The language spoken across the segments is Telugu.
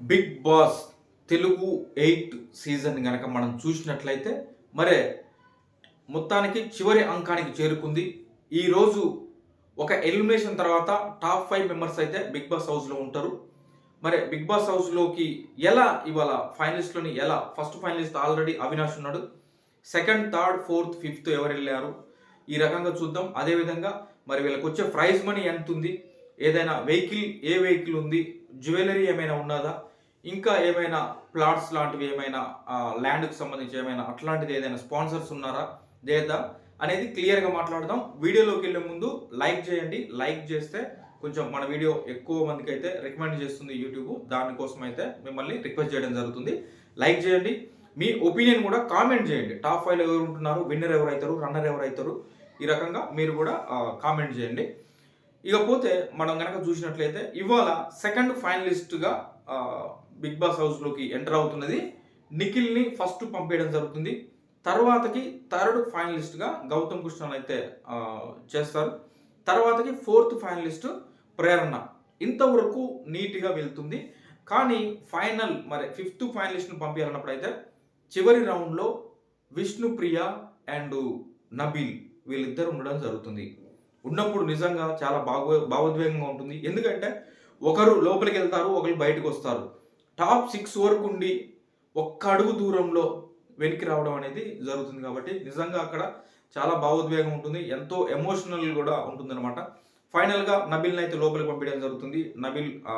Big Boss Telugu eight season కనుక మనం చూసినట్లయితే మరే మొత్తానికి చివరి అంకానికి చేరుకుంది. ఈరోజు ఒక ఎలిమినేషన్ తర్వాత టాప్ ఫైవ్ మెంబర్స్ అయితే బిగ్ బాస్ హౌస్లో ఉంటారు. మరి బిగ్ బాస్ హౌస్లోకి ఎలా ఇవాళ ఫైనలిస్ట్లోని ఎలా ఫస్ట్ ఫైనలిస్ట్ ఆల్రెడీ అవినాష్ ఉన్నాడు. సెకండ్ థర్డ్ ఫోర్త్ ఫిఫ్త్ ఎవరు వెళ్ళారు? ఈ రకంగా చూద్దాం. అదేవిధంగా మరి వీళ్ళకి వచ్చే ప్రైజ్ మనీ ఎంత ఉంది ఏదైనా వెహికల్ ఏ వెహికల్ ఉంది? జ్యువెలరీ ఏమైనా ఉన్నదా? ఇంకా ఏమైనా ప్లాట్స్ లాంటివి ఏమైనా ల్యాండ్కి సంబంధించి ఏమైనా అట్లాంటిది ఏదైనా స్పాన్సర్స్ ఉన్నారా? లేదా? అనేది క్లియర్గా మాట్లాడదాం. వీడియోలోకి వెళ్ళే ముందు లైక్ చేయండి. లైక్ చేస్తే కొంచెం మన వీడియో ఎక్కువ మందికి అయితే రికమెండ్ చేస్తుంది యూట్యూబ్. దానికోసం అయితే మిమ్మల్ని రిక్వెస్ట్ చేయడం జరుగుతుంది. లైక్ చేయండి. మీ ఒపీనియన్ కూడా కామెంట్ చేయండి. టాప్ ఫైవ్ ఎవరు ఉంటున్నారు? విన్నర్ ఎవరైతారు? అవుతారు రన్నర్ ఎవరైతారు? ఈ రకంగా మీరు కూడా కామెంట్ చేయండి. ఇకపోతే మనం కనుక చూసినట్లయితే ఇవాళ సెకండ్ ఫైనలిస్ట్గా బిగ్ బాస్ హౌస్లోకి ఎంటర్ అవుతున్నది. నిఖిల్ని ఫస్ట్ పంపేయడం జరుగుతుంది. తర్వాతకి థర్డ్ ఫైనలిస్ట్గా గౌతమ్ కృష్ణన్ అయితే చేస్తారు. తర్వాతకి ఫోర్త్ ఫైనలిస్ట్ ప్రేరణ. ఇంతవరకు నీట్గా వెళ్తుంది. కానీ ఫైనల్ మరి ఫిఫ్త్ ఫైనలిస్ట్ని పంపించాలన్నప్పుడు అయితే చివరి రౌండ్లో విష్ణుప్రియ అండ్ నబీల్ వీళ్ళిద్దరు ఉండడం జరుగుతుంది. ఉన్నప్పుడు నిజంగా చాలా భావ భావోద్వేగంగా ఉంటుంది. ఎందుకంటే ఒకరు లోపలికి వెళ్తారు ఒకరు బయటకు వస్తారు. టాప్ సిక్స్ వరకు ఉండి ఒక్క అడుగు దూరంలో వెనక్కి రావడం అనేది జరుగుతుంది కాబట్టి నిజంగా అక్కడ చాలా భావోద్వేగం ఉంటుంది. ఎంతో ఎమోషనల్ కూడా ఉంటుందన్నమాట. ఫైనల్గా నబిల్ని అయితే లోపలికి పంపించడం జరుగుతుంది. నబిల్ ఆ,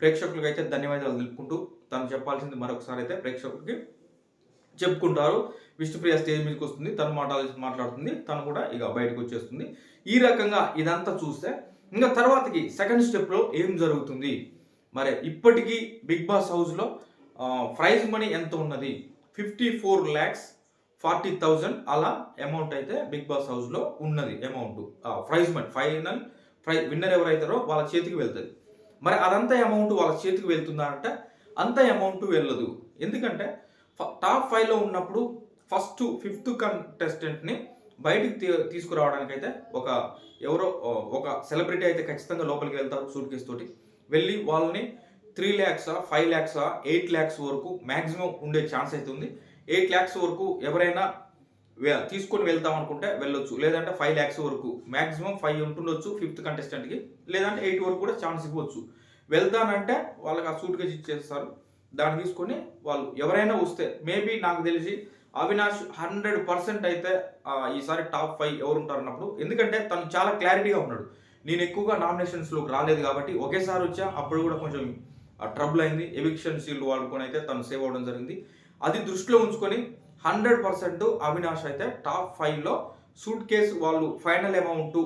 ప్రేక్షకులకు అయితే ధన్యవాదాలు తెలుపుకుంటూ తను చెప్పాల్సింది మరొకసారి అయితే ప్రేక్షకులకి చెప్పుకుంటారు. విష్ణుప్రియ స్టేజ్ మీదకి వస్తుంది. తను మాట్లాడి మాట్లాడుతుంది. తను కూడా ఇక బయటకు వచ్చేస్తుంది. ఈ రకంగా ఇదంతా చూస్తే ఇంకా తర్వాతకి సెకండ్ స్టెప్లో ఏం జరుగుతుంది? మరి ఇప్పటికీ బిగ్ బాస్ హౌస్లో ప్రైజ్ మనీ ఎంత ఉన్నది? Fifty four lakhs forty thousand అలా అమౌంట్ అయితే బిగ్ బాస్ హౌస్లో ఉన్నది అమౌంట్ ప్రైజ్ మనీ ఫైనల్ ప్రై విన్నర్ ఎవరైతారో వాళ్ళ చేతికి వెళ్తుంది. మరి అదంతా అమౌంట్ వాళ్ళ చేతికి వెళ్తుందా అంటే అంత అమౌంట్ వెళ్ళదు. ఎందుకంటే ఫ- టాప్ ఫైవ్లో ఉన్నప్పుడు ఫస్ట్ ఫిఫ్త్ కంటెస్టెంట్ని బయటికి తీ తీసుకురావడానికి అయితే ఒక ఎవరో ఒక సెలబ్రిటీ అయితే ఖచ్చితంగా లోపలికి వెళ్తారు సూట్ కేసు తోటి. వెళ్ళి వాళ్ళని త్రీ ల్యాక్సా ఫైవ్ ల్యాక్సా ఎయిట్ ల్యాక్స్ వరకు మ్యాక్సిమం ఉండే ఛాన్స్ అయితే ఉంది. ఎయిట్ ల్యాక్స్ వరకు ఎవరైనా వె- తీసుకొని వెళ్తాం అనుకుంటే వెళ్ళొచ్చు. లేదంటే ఫైవ్ ల్యాక్స్ వరకు. మ్యాక్సిమం ఫైవ్ ఉంటుండొచ్చు ఫిఫ్త్ కంటెస్టెంట్కి లేదంటే ఎయిట్ వరకు కూడా ఛాన్స్ ఇవ్వచ్చు. వెళ్తానంటే వాళ్ళకి ఆ సూట్ కేసు ఇచ్చేస్తారు. దాన్ని తీసుకొని వాళ్ళు ఎవరైనా వస్తే మేబీ నాకు తెలిసి అవినాష్ హండ్రెడ్ పర్సెంట్ అయితే ఈసారి టాప్ ఫైవ్ ఎవరు ఉంటారు అన్నప్పుడు. ఎందుకంటే తను చాలా క్లారిటీగా ఉన్నాడు. నేను ఎక్కువగా నామినేషన్స్లోకి రాలేదు కాబట్టి ఒకేసారి వచ్చా అప్పుడు కూడా కొంచెం ట్రబుల్ అయింది. ఎవిక్షన్ సీల్ వాడుకొని అయితే తను సేవ్ అవ్వడం జరిగింది. అది దృష్టిలో ఉంచుకొని హండ్రెడ్ పర్సెంట్ అవినాష్ అయితే టాప్ ఫైవ్లో సూట్ కేస్ వాళ్ళు ఫైనల్ అమౌంట్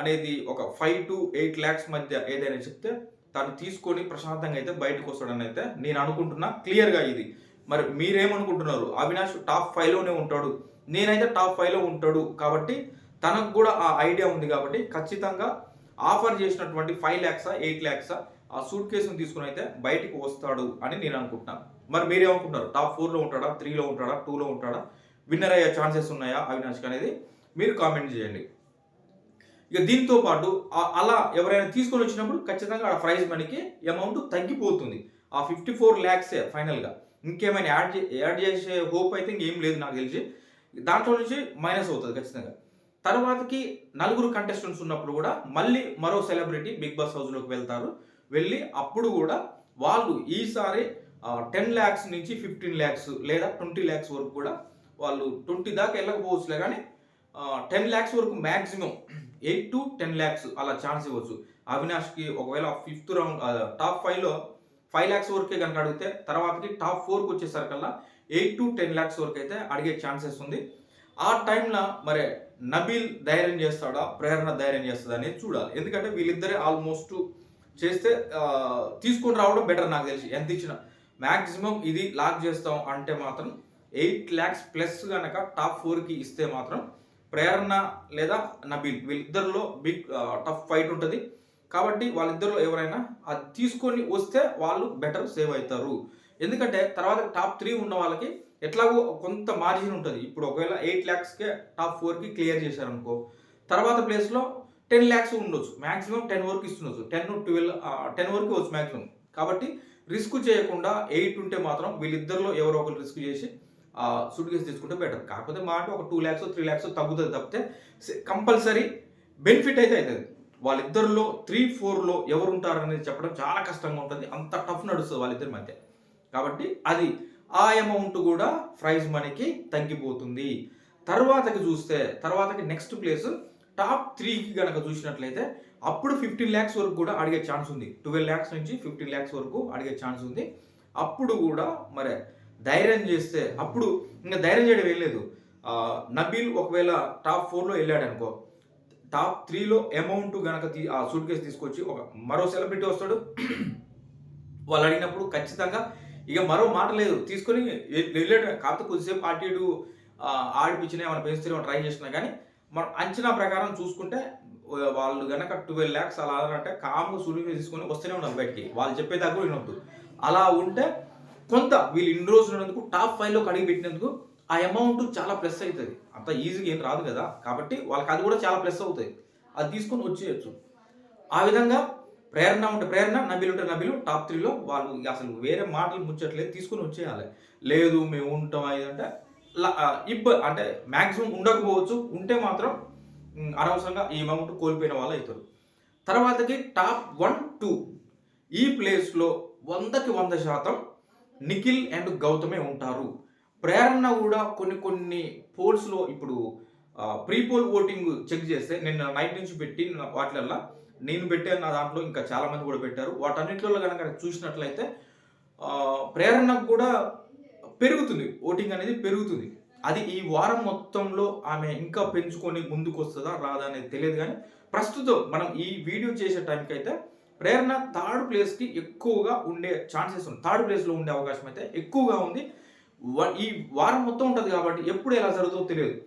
అనేది ఒక ఫైవ్ టు ఎయిట్ ల్యాక్స్ మధ్య ఏదైనా చెప్తే తను తీసుకొని ప్రశాంతంగా అయితే బయటకు వస్తాడని అయితే నేను అనుకుంటున్నా. క్లియర్గా ఇది. మరి మీరేమనుకుంటున్నారు? అవినాష్ టాప్ ఫైవ్లోనే ఉంటాడు. నేనైతే టాప్ ఫైవ్లో ఉంటాడు కాబట్టి తనకు కూడా ఆ ఐడియా ఉంది కాబట్టి ఖచ్చితంగా ఆఫర్ చేసినటువంటి ఫైవ్ ల్యాక్సా ఎయిట్ ల్యాక్సా ఆ సూట్ కేసును తీసుకుని అయితే బయటికి వస్తాడు అని నేను అనుకుంటున్నాను. మరి మీరేమనుకుంటున్నారు టాప్ ఫోర్లో ఉంటాడా? త్రీలో ఉంటాడా? టూలో ఉంటాడా? విన్నర్ అయ్యే ఛాన్సెస్ ఉన్నాయా? అవినాష్కి అనేది మీరు కామెంట్ చేయండి. ఇక దీంతో పాటు అలా ఎవరైనా తీసుకొని వచ్చినప్పుడు ఖచ్చితంగా ఆ ప్రైజ్ మనకి అమౌంట్ తగ్గిపోతుంది. ఆ ఫిఫ్టీ ఫోర్ ల్యాక్సే ఫైనల్గా. ఇంకేమైనా యాడ్ చే యాడ్ చేసే హోప్ అయితే ఇంకేం లేదు నాకు తెలిసి. దాంట్లో నుంచి మైనస్ అవుతుంది ఖచ్చితంగా. తర్వాతకి నలుగురు కంటెస్టెంట్స్ ఉన్నప్పుడు కూడా మళ్ళీ మరో సెలబ్రిటీ బిగ్ బాస్ హౌస్లోకి వెళ్తారు. వెళ్ళి అప్పుడు కూడా వాళ్ళు ఈసారి టెన్ ల్యాక్స్ నుంచి ఫిఫ్టీన్ ల్యాక్స్ లేదా ట్వంటీ ల్యాక్స్ వరకు కూడా వాళ్ళు ట్వంటీ దాకా వెళ్ళకపోవచ్చులే కానీ టెన్ ల్యాక్స్ వరకు maximum eight to ten lakhs అలా ఛాన్స్ ఇవ్వచ్చు. అవినాష్కి ఒకవేళ ఫిఫ్త్ రౌండ్ టాప్ ఫైవ్లో ఫైవ్ ల్యాక్స్ వరకే కనుక అడిగితే తర్వాతకి టాప్ ఫోర్కి వచ్చేసరికల్లా ఎయిట్ టు టెన్ ల్యాక్స్ వరకు అయితే అడిగే ఛాన్సెస్ ఉంది. ఆ టైంలో మరి నబీల్ ధైర్యం చేస్తాడా? ప్రేరణ ధైర్యం చేస్తుందా అనేది చూడాలి. ఎందుకంటే వీళ్ళిద్దరే ఆల్మోస్ట్ చేస్తే తీసుకొని రావడం బెటర్ నాకు తెలిసి. ఎంత ఇచ్చినా. మ్యాక్సిమం ఇది లాక్ చేస్తాం అంటే మాత్రం ఎయిట్ ల్యాక్స్ ప్లస్ కనుక టాప్ ఫోర్కి ఇస్తే మాత్రం ప్రేరణ లేదా నబీల్ వీళ్ళిద్దరిలో బిగ్ టఫ్ ఫైట్ ఉంటుంది. కాబట్టి వాళ్ళిద్దరిలో ఎవరైనా అది తీసుకొని వస్తే వాళ్ళు బెటర్ సేవ్ అవుతారు. ఎందుకంటే తర్వాత టాప్ త్రీ ఉన్న వాళ్ళకి ఎట్లాగో కొంత మార్జిన్ ఉంటుంది. ఇప్పుడు ఒకవేళ ఎయిట్ ల్యాక్స్కే టాప్ ఫోర్కి క్లియర్ చేశారనుకో తర్వాత ప్లేస్లో టెన్ ల్యాక్స్ ఉండొచ్చు. మ్యాక్సిమం టెన్ వరకు ఇస్తుండొచ్చు. టెన్ ట్వెల్వ్ టెన్ వరకు వచ్చు మ్యాక్సిమం కాబట్టి రిస్క్ చేయకుండా ఎయిట్ ఉంటే మాత్రం వీళ్ళిద్దరిలో ఎవరో ఒకరు రిస్క్ చేసి సూట్ కేసు తీసుకుంటే బెటర్ కాకపోతే మాట ఒక టూ ల్యాక్స్ త్రీ ల్యాక్స్ తగ్గుతుంది తప్పితే కంపల్సరీ బెనిఫిట్ అయితే అవుతుంది వాళ్ళిద్దరిలో త్రీ ఫోర్లో ఎవరు ఉంటారనేది చెప్పడం చాలా కష్టంగా ఉంటుంది. అంత టఫ్ నడుస్తుంది వాళ్ళిద్దరి మధ్య. కాబట్టి అది ఆ అమౌంట్ కూడా ప్రైజ్ మనీకి తగ్గిపోతుంది. తర్వాతకి చూస్తే తర్వాతకి నెక్స్ట్ ప్లేస్ టాప్ త్రీకి కనుక చూసినట్లయితే అప్పుడు ఫిఫ్టీన్ ల్యాక్స్ వరకు కూడా అడిగే ఛాన్స్ ఉంది. ట్వెల్వ్ ల్యాక్స్ నుంచి ఫిఫ్టీన్ ల్యాక్స్ వరకు అడిగే ఛాన్స్ ఉంది. అప్పుడు కూడా మరి ధైర్యం చేస్తే అప్పుడు ఇంకా ధైర్యం చేయడం ఏం లేదు. నబీల్ ఒకవేళ టాప్ ఫోర్లో వెళ్ళాడు అనుకో టాప్ త్రీలో అమౌంట్ గనక తీ ఆ సూట్ కేసు తీసుకొచ్చి ఒక మరో సెలబ్రిటీ వస్తాడు. వాళ్ళు అడిగినప్పుడు ఖచ్చితంగా ఇక మరో మాట లేదు. తీసుకొని వె- వెళ్ళాడు కాకపోతే కొద్దిసేపు అటు ఇటు ఆడిపించినా ఏమైనా పెంచుతూ ట్రై చేసినా కానీ మనం అంచనా ప్రకారం చూసుకుంటే వాళ్ళు గనక ట్వెల్వ్ ల్యాక్స్ అలా అంటే కామ్గా సూర్యుని తీసుకొని వస్తూనే ఉన్నారు బయటికి. వాళ్ళు చెప్పేదాకా కూడా వినొద్దు. అలా ఉంటే కొంత వీళ్ళు ఇన్ని రోజులు ఉన్నందుకు టాప్ ఫైవ్లో కడిగి పెట్టినందుకు ఆ అమౌంట్ చాలా ప్లస్ అవుతుంది. అంత ఈజీగా ఏం రాదు కదా. కాబట్టి వాళ్ళకి అది కూడా చాలా ప్లస్ అవుతుంది. అది తీసుకొని వచ్చేయచ్చు. ఆ విధంగా ప్రేరణ ఉంటే ప్రేరణ నబీలు ఉంటే నబీలు టాప్ త్రీలో వాళ్ళు అసలు వేరే మాటలు ముచ్చట్లేదు తీసుకొని వచ్చేయాలి. లేదు మేము ఉంటాం అంటే ఇబ్బ అంటే మ్యాక్సిమం ఉండకపోవచ్చు ఉంటే మాత్రం అనవసరంగా ఈ అమౌంట్ కోల్పోయిన వాళ్ళు అవుతారు. తర్వాతకి టాప్ వన్ టూ ఈ ప్లేస్లో వందకి వంద శాతం నిఖిల్ అండ్ గౌతమే ఉంటారు. ప్రేరణ కూడా కొన్ని కొన్ని పోల్స్లో ఇప్పుడు ప్రీ పోల్ ఓటింగ్ చెక్ చేస్తే నిన్న నైట్ నుంచి పెట్టి నా- వాటిలల్లా నేను పెట్టాను నా దాంట్లో ఇంకా చాలా మంది కూడా పెట్టారు. వాటన్నిటిలో కనుక చూసినట్లయితే ప్రేరణ కూడా పెరుగుతుంది. ఓటింగ్ అనేది పెరుగుతుంది. అది ఈ వారం మొత్తంలో ఆమె ఇంకా పెంచుకొని ముందుకు వస్తుందా రాదా అనేది తెలియదు కానీ ప్రస్తుతం మనం ఈ వీడియో చేసే టైంకి అయితే ప్రేరణ థర్డ్ ప్లేస్కి ఎక్కువగా ఉండే ఛాన్సెస్ ఉంది థర్డ్ ప్లేస్లో ఉండే అవకాశం అయితే ఎక్కువగా ఉంది. వ- ఈ వారం మొత్తం ఉంటుంది కాబట్టి ఎప్పుడు ఎలా జరుగుతుందో తెలియదు.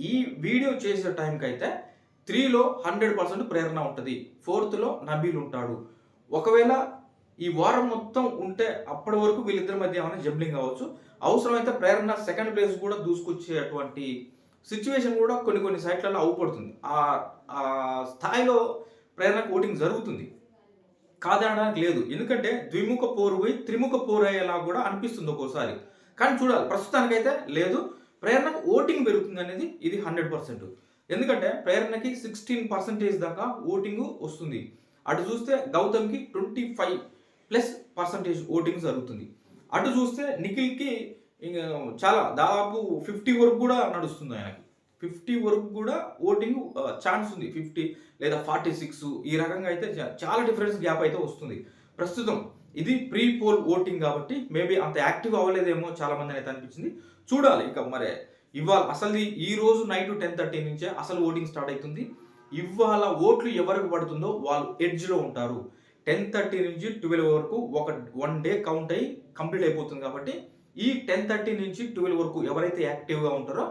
ఈ వీడియో చేసే టైంకి అయితే త్రీలో హండ్రెడ్ పర్సెంట్ ప్రేరణ ఉంటుంది. ఫోర్త్లో నబీల్ ఉంటాడు. ఒకవేళ ఈ వారం మొత్తం ఉంటే అప్పటి వరకు వీళ్ళిద్దరి మధ్య ఏమైనా జంబ్లింగ్ అవ్వచ్చు అవసరమైతే ప్రేరణ సెకండ్ ప్లేస్ కూడా దూసుకొచ్చేటువంటి సిచ్యువేషన్ కూడా కొన్ని కొన్ని సైట్లలో అవుపడుతుంది. ఆ ఆ స్థాయిలో ప్రేరణకు ఓటింగ్ జరుగుతుంది. కాదనడానికి లేదు. ఎందుకంటే ద్విముఖ పోరు పోయి త్రిముఖ పోరు అయ్యేలా కూడా అనిపిస్తుంది ఒక్కోసారి. కానీ చూడాలి. ప్రస్తుతానికైతే లేదు. ప్రేరణకు ఓటింగ్ పెరుగుతుంది అనేది ఇది హండ్రెడ్ పర్సెంట్. ఎందుకంటే ప్రేరణకి సిక్స్టీన్ పర్సెంటేజ్ దాకా ఓటింగ్ వస్తుంది. అటు చూస్తే గౌతమ్కి twenty five plus percentage voting జరుగుతుంది. అటు చూస్తే నిఖిల్కి ఇంకా చాలా దాదాపు ఫిఫ్టీ వరకు కూడా నడుస్తుంది ఆయనకి. ఫిఫ్టీ వరకు కూడా ఓటింగ్ ఛాన్స్ ఉంది. ఫిఫ్టీ లేదా ఫార్టీ సిక్స్ ఈ రకంగా అయితే చాలా డిఫరెన్స్ గ్యాప్ అయితే వస్తుంది. ప్రస్తుతం ఇది ప్రీ పోల్ ఓటింగ్ కాబట్టి మేబీ అంత యాక్టివ్ అవ్వలేదేమో చాలా మంది అయితే అనిపించింది. చూడాలి ఇక మరి ఇవాళ అసలు ఈ రోజు నైట్ టెన్ థర్టీ నుంచే అసలు ఓటింగ్ స్టార్ట్ అవుతుంది ఇవాళ ఓట్లు ఎవరికి పడుతుందో వాళ్ళు ఎడ్జ్లో ఉంటారు. టెన్ థర్టీ నుంచి ట్వెల్వ్ వరకు ఒక వన్ డే కౌంట్ అయ్యి కంప్లీట్ అయిపోతుంది కాబట్టి ఈ టెన్ థర్టీ నుంచి ట్వెల్వ్ వరకు ఎవరైతే యాక్టివ్గా ఉంటారో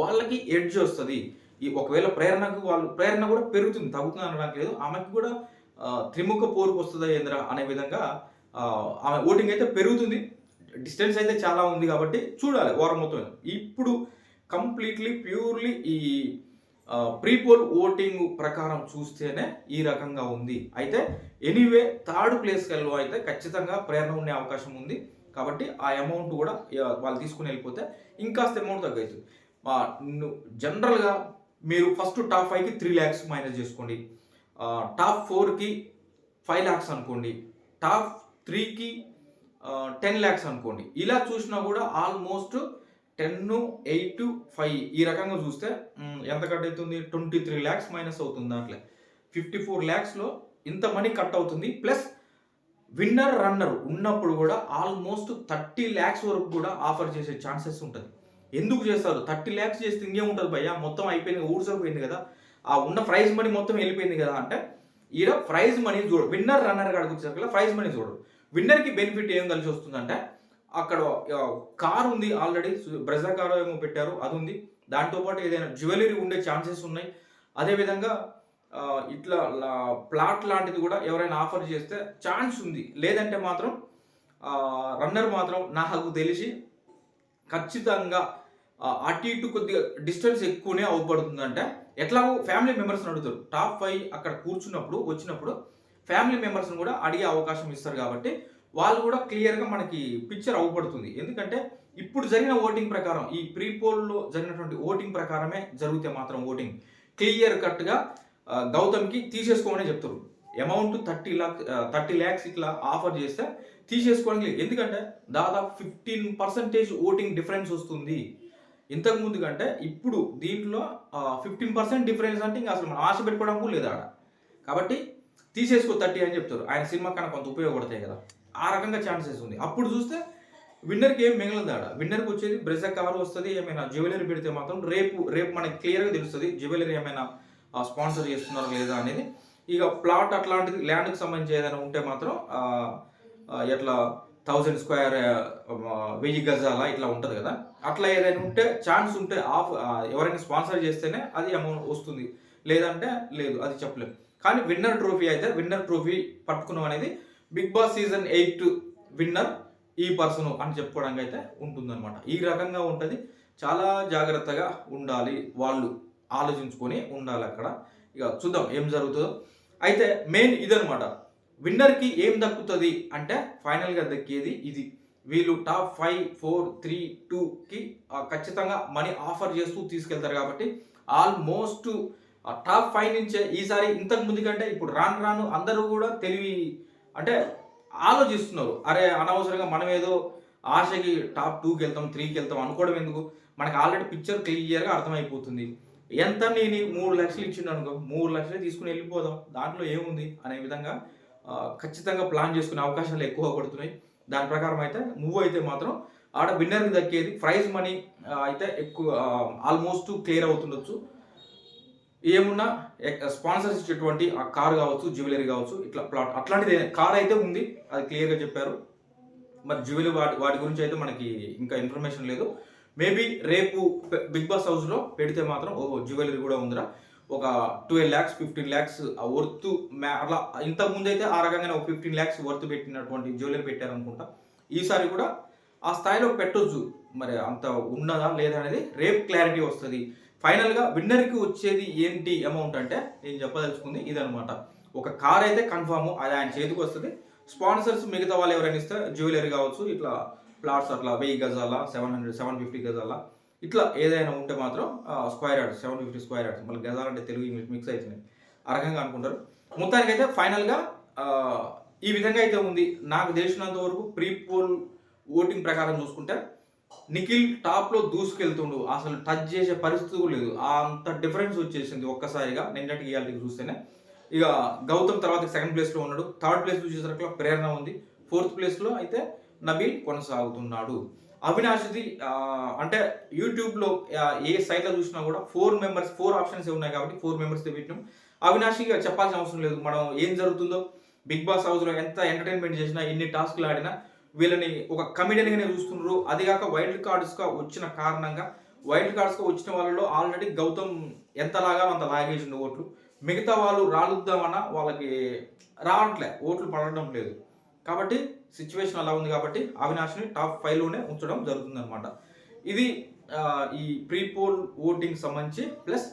వాళ్ళకి ఎడ్జ్ వస్తుంది. ఈ ఒకవేళ ప్రేరణకు వాళ్ళు ప్రేరణ కూడా పెరుగుతుంది. తగ్గుతుంది అనడానికి లేదు. ఆమెకి కూడా త్రిముఖ పోరుకు వస్తుందా ఏంద్రా అనే విధంగా ఆమె ఓటింగ్ అయితే పెరుగుతుంది. డిస్టెన్స్ అయితే చాలా ఉంది కాబట్టి చూడాలి వారం మొత్తం. ఇప్పుడు కంప్లీట్లీ ప్యూర్లీ ఈ ప్రీపోల్ ఓటింగ్ ప్రకారం చూస్తేనే ఈ రకంగా ఉంది. అయితే ఎనీవే థర్డ్ ప్లేస్కి అయితే ఖచ్చితంగా ప్రేరణ ఉండే అవకాశం ఉంది. కాబట్టి ఆ అమౌంట్ కూడా వాళ్ళు తీసుకుని వెళ్ళిపోతే ఇంకాస్త అమౌంట్ తగ్గవుతుంది జనరల్గా మీరు ఫస్ట్ టాప్ ఫైవ్కి త్రీ ల్యాక్స్ మైనస్ చేసుకోండి. టాప్ ఫోర్కి ఫైవ్ ల్యాక్స్ అనుకోండి. టాప్ త్రీకి టెన్ ల్యాక్స్ అనుకోండి. ఇలా చూసినా కూడా ఆల్మోస్ట్ టెన్ ఎయిట్ ఫైవ్ ఈ రకంగా చూస్తే ఎంత కట్ అవుతుంది? ట్వంటీ త్రీ ల్యాక్స్ మైనస్ అవుతుంది దాంట్లో ఫిఫ్టీ ఫోర్ ల్యాక్స్లో ఇంత మనీ కట్ అవుతుంది. ప్లస్ విన్నర్ రన్నర్ ఉన్నప్పుడు కూడా ఆల్మోస్ట్ థర్టీ ల్యాక్స్ వరకు కూడా ఆఫర్ చేసే ఛాన్సెస్ ఉంటుంది. ఎందుకు చేస్తారు? థర్టీ ల్యాక్స్ చేస్తే ఇంకేం ఉంటుంది భయ్యా? మొత్తం అయిపోయింది ఊడ్సపోయింది కదా. ఆ ఉన్న ప్రైజ్ మనీ మొత్తం వెళ్ళిపోయింది కదా అంటే ఈడ ప్రైజ్ మనీ చూడు విన్నర్ రన్నర్ కాడికి వచ్చేసరికి ప్రైజ్ మనీ చూడు. విన్నర్కి బెనిఫిట్ ఏం కలిసి వస్తుందంటే అక్కడ కార్ ఉంది ఆల్రెడీ బ్రెజా కార్ ఏమో పెట్టారు అది ఉంది. దాంతోపాటు ఏదైనా జ్యువెలరీ ఉండే ఛాన్సెస్ ఉన్నాయి. అదేవిధంగా ఇట్లా ప్లాట్ లాంటిది కూడా ఎవరైనా ఆఫర్ చేస్తే ఛాన్స్ ఉంది. లేదంటే మాత్రం రన్నర్ మాత్రం నాకు తెలిసి ఖచ్చితంగా అటు ఇటు కొద్దిగా డిస్టెన్స్ ఎక్కువనే అవ్వబడుతుందంటే ఎట్లాగో ఫ్యామిలీ మెంబర్స్ని అడుగుతారు. టాప్ ఫైవ్ అక్కడ కూర్చున్నప్పుడు వచ్చినప్పుడు ఫ్యామిలీ మెంబర్స్ని కూడా అడిగే అవకాశం ఇస్తారు కాబట్టి వాళ్ళు కూడా క్లియర్గా మనకి పిక్చర్ అవ్వబడుతుంది. ఎందుకంటే ఇప్పుడు జరిగిన ఓటింగ్ ప్రకారం ఈ ప్రీ పోల్లో జరిగినటువంటి ఓటింగ్ ప్రకారమే జరిగితే మాత్రం ఓటింగ్ క్లియర్ కట్గా గౌతమ్కి తీసేసుకోమని చెప్తారు amount thirty lakh thirty lakhs ఇట్లా ఆఫర్ చేస్తే తీసేసుకోవడానికి ఎందుకంటే దాదాపు ఫిఫ్టీన్ పర్సెంటేజ్ ఓటింగ్ డిఫరెన్స్ వస్తుంది. ఇంతకు ముందు కంటే ఇప్పుడు దీంట్లో ఫిఫ్టీన్ పర్సెంట్ డిఫరెన్స్ అంటే ఇంకా అసలు మనం ఆశ పెట్టుకోవడం కూడా లేదు ఆడ. కాబట్టి తీసేసుకో థర్టీ అని చెప్తారు ఆయన సినిమా కన్నా కొంత ఉపయోగపడతాయి కదా. ఆ రకంగా ఛాన్సెస్ ఉంది. అప్పుడు చూస్తే విన్నర్కి ఏం మిగలదు ఆడ. విన్నర్కి వచ్చేది బ్రెజా కవర్ వస్తుంది ఏమైనా జ్యువెలరీ పెడితే మాత్రం రేపు రేపు మనకి క్లియర్గా తెలుస్తుంది జ్యువెలరీ ఏమైనా స్పాన్సర్ చేస్తున్నారు లేదా అనేది. ఇక ప్లాట్ అట్లాంటిది ల్యాండ్కి సంబంధించి ఏదైనా ఉంటే మాత్రం ఎట్లా థౌజండ్ స్క్వేర్ వెయ్యి గజాల ఇట్లా ఉంటుంది కదా. అట్లా ఏదైనా ఉంటే ఛాన్స్ ఉంటే ఆఫ్ ఎవరైనా స్పాన్సర్ చేస్తేనే అది అమౌంట్ వస్తుంది. లేదంటే లేదు అది చెప్పలేము కానీ విన్నర్ ట్రోఫీ అయితే విన్నర్ ట్రోఫీ పట్టుకున్నాం అనేది Big Boss season eight winner ఈ పర్సన్ అని చెప్పుకోవడానికి అయితే ఉంటుందన్నమాట. ఈ రకంగా ఉంటుంది. చాలా జాగ్రత్తగా ఉండాలి వాళ్ళు. ఆలోచించుకొని ఉండాలి అక్కడ. ఇక చూద్దాం ఏం జరుగుతుందో. అయితే మెయిన్ ఇదనమాట విన్నర్కి ఏం దక్కుతుంది అంటే ఫైనల్గా దక్కేది ఇది. వీళ్ళు టాప్ ఫైవ్ ఫోర్ త్రీ టూకి ఖచ్చితంగా మనీ ఆఫర్ చేస్తూ తీసుకెళ్తారు కాబట్టి ఆల్మోస్ట్ టాప్ ఫైవ్ నుంచే ఈసారి ఇంతకు ముందు కంటే ఇప్పుడు రాను రాను అందరూ కూడా తెలివి అంటే ఆలోచిస్తున్నారు. అరే అనవసరంగా మనం ఏదో ఆశకి టాప్ టూకి వెళ్తాం త్రీకి వెళ్తాం అనుకోవడం ఎందుకు? మనకి ఆల్రెడీ పిక్చర్ క్లియర్గా అర్థమైపోతుంది. ఎంత నేను మూడు లక్షలు ఇచ్చిండు అనుకో మూడు లక్షలు తీసుకుని వెళ్ళిపోదాం. దాంట్లో ఏముంది అనే విధంగా ఖచ్చితంగా ప్లాన్ చేసుకునే అవకాశాలు ఎక్కువ పడుతున్నాయి. దాని ప్రకారం అయితే మూవ్ అయితే మాత్రం ఆడ విన్నర్కి దక్కేది ప్రైజ్ మనీ అయితే ఎక్కువ ఆల్మోస్ట్ క్లియర్ అవుతుండొచ్చు. ఏమున్నా స్పాన్సర్స్ ఇచ్చేటువంటి ఆ కార్ కావచ్చు జ్యువెలరీ కావచ్చు ఇట్లా ప్లాట్ అట్లాంటిది. కార్ అయితే ఉంది అది క్లియర్గా చెప్పారు. మరి జ్యువెలరీ వాటి వాటి గురించి అయితే మనకి ఇంకా ఇన్ఫర్మేషన్ లేదు. మేబీ రేపు బిగ్ బాస్ హౌస్లో పెడితే మాత్రం ఓహో జ్యువెలరీ కూడా ఉందిరా. ఒక twelve lakhs fifteen lakhs worth మ్యా అలా ఇంతకు ముందు అయితే ఆ రకంగానే ఒక ఫిఫ్టీన్ ల్యాక్స్ వర్త్ పెట్టినటువంటి జ్యువెలరీ పెట్టారనుకుంటా. ఈసారి కూడా ఆ స్థాయిలో పెట్టొచ్చు మరి అంత ఉన్నదా లేదా అనేది రేపు క్లారిటీ వస్తుంది. ఫైనల్గా విన్నర్కి వచ్చేది ఏంటి అమౌంట్ అంటే నేను చెప్పదలుచుకుంది ఇదనమాట ఒక కార్ అయితే కన్ఫామ్ అది ఆయన చేతికి వస్తుంది. స్పాన్సర్స్ మిగతా వాళ్ళు ఎవరైనా ఇస్తే జ్యువెలరీ కావచ్చు ఇట్లా ప్లాట్స్ అట్లా వెయ్యి గజాల సెవెన్ హండ్రెడ్ సెవెన్ ఫిఫ్టీ గజాల ఇట్లా ఏదైనా ఉంటే మాత్రం square yards seven fifty square yards మళ్ళీ గజాలు అంటే తెలుగు ఇంగ్లీష్ మిక్స్ అవుతున్నాయి ఆ రకంగా అనుకుంటారు. మొత్తానికైతే ఫైనల్గా ఈ విధంగా అయితే ఉంది. నాకు తెలిసినంత వరకు ప్రీ పోల్ ఓటింగ్ ప్రకారం చూసుకుంటే నిఖిల్ టాప్లో దూసుకెళ్తుండు. అసలు టచ్ చేసే పరిస్థితి కూడా లేదు. అంత డిఫరెన్స్ వచ్చేసింది ఒక్కసారిగా. నిన్నటికి ఇవాళకి చూస్తేనే. ఇక గౌతమ్ తర్వాత సెకండ్ ప్లేస్లో ఉన్నాడు. థర్డ్ ప్లేస్ చూసేసరికి ప్రేరణ ఉంది. ఫోర్త్ ప్లేస్లో అయితే నబీల్ కొనసాగుతున్నాడు. అవినాష్ది అంటే యూట్యూబ్లో ఏ సైట్లో చూసినా కూడా ఫోర్ మెంబర్స్ ఫోర్ ఆప్షన్స్ ఉన్నాయి కాబట్టి ఫోర్ మెంబర్స్ పెట్టినాం. అవినాష్కి చెప్పాల్సిన అవసరం లేదు. మనం ఏం జరుగుతుందో బిగ్ బాస్ హౌస్లో ఎంత ఎంటర్టైన్మెంట్ చేసినా ఎన్ని టాస్క్లు ఆడినా వీళ్ళని ఒక కమిడియన్గానే చూస్తున్నారు అదిగాక వైల్డ్ కార్డ్స్గా వచ్చిన కారణంగా వైల్డ్ కార్డ్స్గా వచ్చిన వాళ్ళలో ఆల్రెడీ గౌతమ్ ఎంత లాగాలో అంత లాగేసిండు ఓట్లు. మిగతా వాళ్ళు రాలుద్దామన్నా వాళ్ళకి రావట్లే ఓట్లు పడడం లేదు. కాబట్టి సిచ్యువేషన్ అలా ఉంది కాబట్టి అవినాష్ని టాప్ ఫైవ్లోనే ఉంచడం జరుగుతుందనమాట ఇది ఈ ప్రీ పోల్ ఓటింగ్ సంబంధించి ప్లస్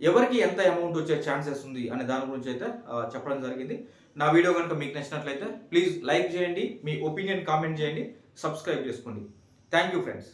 ఎవరికి ఎంత అమౌంట్ వచ్చే ఛాన్సెస్ ఉంది అనే దాని గురించి అయితే చెప్పడం జరిగింది. నా వీడియో కనుక మీకు నచ్చినట్లయితే ప్లీజ్ లైక్ చేయండి మీ ఒపీనియన్ కామెంట్ చేయండి సబ్స్క్రైబ్ చేసుకోండి. Thank you friends